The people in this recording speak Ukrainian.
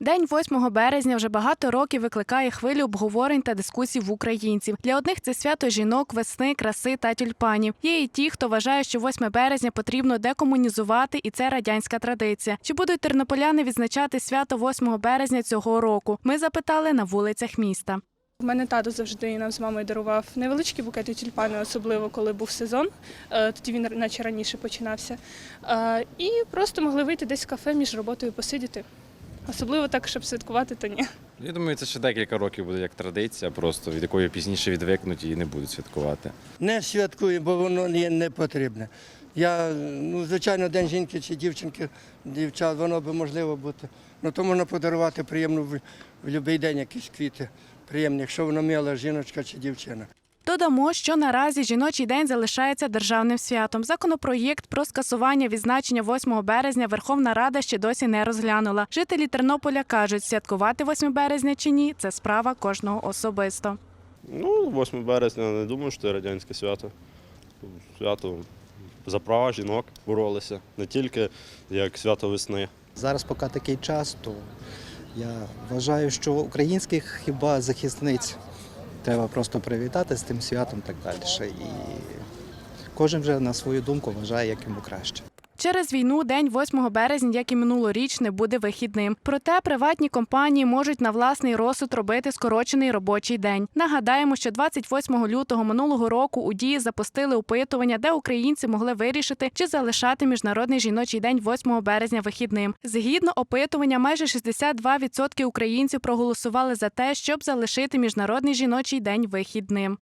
День 8 березня вже багато років викликає хвилю обговорень та дискусій в українців. Для одних це свято жінок, весни, краси та тюльпанів. Є і ті, хто вважає, що 8 березня потрібно декомунізувати, і це радянська традиція. Чи будуть тернополяни відзначати свято 8 березня цього року? Ми запитали на вулицях міста. У мене тато завжди нам з мамою дарував невеличкі букети тюльпани, особливо коли був сезон. Е, Тоді він наче раніше починався. Е, І просто могли вийти десь в кафе між роботою посидіти. Особливо так, щоб святкувати, то ні. Я думаю, це ще декілька років буде як традиція, просто від якої пізніше відвикнуть і не будуть святкувати. Не святкую, бо воно не, не потрібне. Я, ну, звичайно, день жінки чи дівчинки, дівчат, воно би можливо бути. Ну то можна подарувати приємно в, в будь-який день якісь квіти. Приємні, якщо воно мила жіночка чи дівчина. Додамо, що наразі жіночий день залишається державним святом. Законопроєкт про скасування відзначення 8 березня Верховна Рада ще досі не розглянула. Жителі Тернополя кажуть, святкувати 8 березня чи ні це справа кожного особисто. Ну, 8 березня не думаю, що це радянське свято. Свято за права жінок боролися, не тільки як свято весни. Зараз, поки такий час, то я вважаю, що українських хіба захисниць треба просто привітати з тим святом так далі. І кожен вже на свою думку вважає, як йому краще. Через війну день 8 березня, як і минулоріч, не буде вихідним. Проте приватні компанії можуть на власний розсуд робити скорочений робочий день. Нагадаємо, що 28 лютого минулого року у дії запустили опитування, де українці могли вирішити, чи залишати міжнародний жіночий день 8 березня вихідним. Згідно опитування, майже 62% українців проголосували за те, щоб залишити міжнародний жіночий день вихідним.